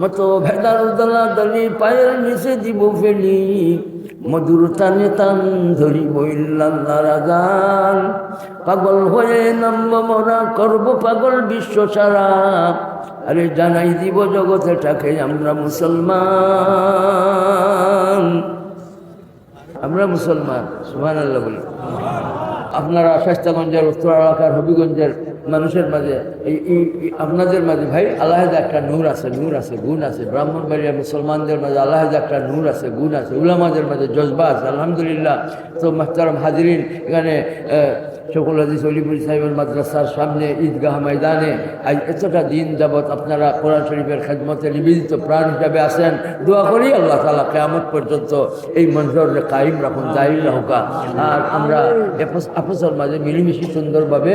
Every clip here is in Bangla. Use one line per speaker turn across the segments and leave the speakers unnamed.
মতো ভেদার দলা দলি পায়ের নিচে দিব ফেলি। মধুর টানে টান ধরি বইল্লাল্লারা গান পাগল হয়ে নামব মরা, করব পাগল বিশ্ব সারা। আরে জানাই দিব জগতে টাকে আমরা মুসলমান। আমরা মুসলমান সুহান আল্লাহ বলি। আপনারা শাস্তাগঞ্জের উত্তর এলাকার, হবিগঞ্জের মানুষের মাঝে, এই আপনাদের মাঝে, ভাই আল্লাহেদ একটা নূর আছে নূর আছে, গুণ আছে। ব্রাহ্মণবাড়িয়া মুসলমানদের মাঝে আল্লাহেদ একটা নূর আছে, গুণ আছে। উলামাদের মাঝে জজবা আছে, আলহামদুলিল্লাহ। তো মাহতারাম হাজরিন, এখানে সকল হাদিস, অলিপুর সাহেবের মাদ্রাসার সামনে, ঈদগাহ ময়দানে, আজ এতটা দিন যাবৎ আপনারা কোরআন শরীফের খেদমতে নিবেদিত প্রাণ হিসাবে আসেন দোয়া করি আল্লাহ তালা কেয়ামত পর্যন্ত এই মঞ্জর কায়েম রাখুন দায়ী রাহুকা আর আমরা আপসের মাঝে মিলিমিশি সুন্দরভাবে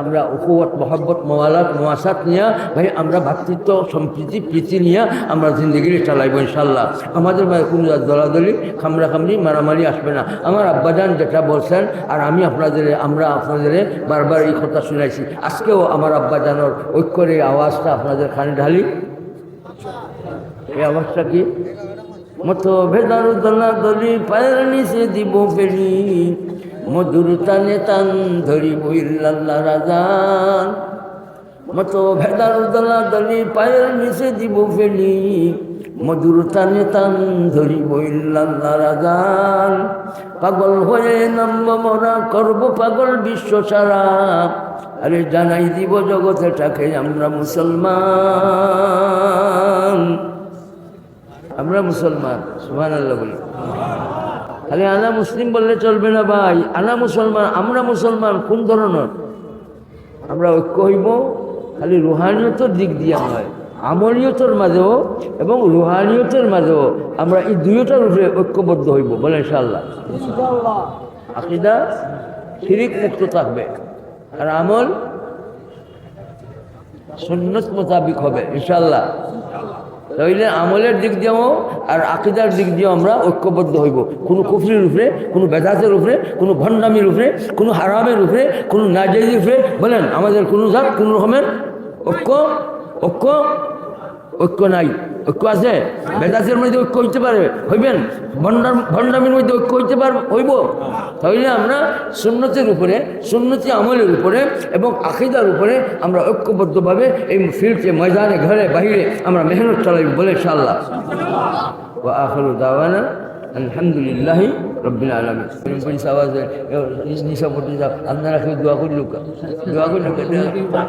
আমরা উকুয়াত মহব্বত, মোয়ালাত, মোয়াসাত নিয়ে, ভাই, আমরা ভাতৃত্ব, সম্প্রীতি, প্রীতি নিয়ে আমরা জিন্দগিরি চালাইব ইনশাল্লাহ আমাদের মাঝে কোনো দলাদলি খামরা খামরি মারামারি আসবে না। আমার আব্বাজান যেটা বলছেন, আর আমি আপনাদের, আমরা আপনাদের বারবার এই কথা শুনাইছি। আজকেও আমার আব্বাজানোর ঐক্যর এই আওয়াজটা আপনাদের খানে ঢালি। এই আওয়াজটা কি? মতো ভেদার দলা দলি পায়ের নিচে দিব ফেলি মধুর টানে টান ধরি বইল্লাল্লা রাজান। মতো ভেদার দলা দলি পায়ের নিচে দিব ফেলি মধুর টানে টান ধরি বইল্লাল্লা রাজান। পাগল হয়ে নামব মরা, করব পাগল বিশ্ব সারা। আরে জানাই দিব জগতে টাকে আমরা মুসলমান। আমরা মুসলমান সুহান আল্লাহ বলি। খালি আনা মুসলিম বললে চলবে না ভাই। আনা মুসলমান, আমরা মুসলমান, কোন ধরনের? আমরা ঐক্য হইব, খালি রুহানিয়তর দিক দিয়ে হয় আমলীয়তর মাঝেও এবং রুহানিয়তের মাঝেও আমরা এই দুইটার উপরে ঐক্যবদ্ধ হইব, বলে ইনশাল্লাহ আকিদা শিরিক মুক্ত থাকবে, আর আমল সুন্নত মোতাবিক হবে ইনশাল্লাহ তাইলে আমলের দিক দিয়েও আর আকিদার দিক দিয়েও আমরা ঐক্যবদ্ধ হইব। কোনো কুফরির উপরে কোনো বেদাতের উপরে কোনো ভণ্ডামির উপরে কোনো হারামের উপরে কোনো নাজাইজির উপরে বলেন, আমাদের কোনো জাত, কোনো রকমের ঐক্য ঐক্য ঐক্য নাই। ঐক্য আছে? বেদাসের মধ্যে ঐক্য হইতে পারে। হইবেন? ভণ্ডাম ভণ্ডামির মধ্যে ঐক্য হইতে পার হইব। তাহলে আমরা সুন্নতের উপরে, সুন্নতি আমলের উপরে এবং আকিদার উপরে আমরা ঐক্যবদ্ধভাবে এই ফিল্ডে, ময়দানে, ঘরে, বাহিরে আমরা মেহনত চালাই বলে সাল্লাহ আলহামদুলিল্লাহ রব্বিল আলমী পুলিশ আওয়াজে নিশা পড়তে যাও আপনারা কেউ দোয়া করি লুকা দোয়া করি লুকা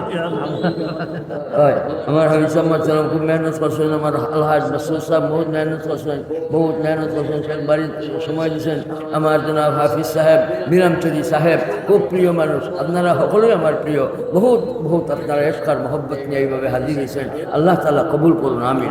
হয় আমার হাবিজ সাম্মাদ সালাম খুব মেহনত করছেন আমার আলহাজ রসুল সাহেব বহুত মেহনত করছেন বহুত মেহনত করছেন শেখ বাড়ির সময় দিয়েছেন আমার জনাব হাফিজ সাহেব বিরামচুরি সাহেব খুব প্রিয় মানুষ আপনারা সকলেই আমার প্রিয় বহুত বহুত আপনারা এসকার মহব্বত নিয়ে এইভাবে হাজির হয়েছেন আল্লাহ তালা কবুল করুন আমি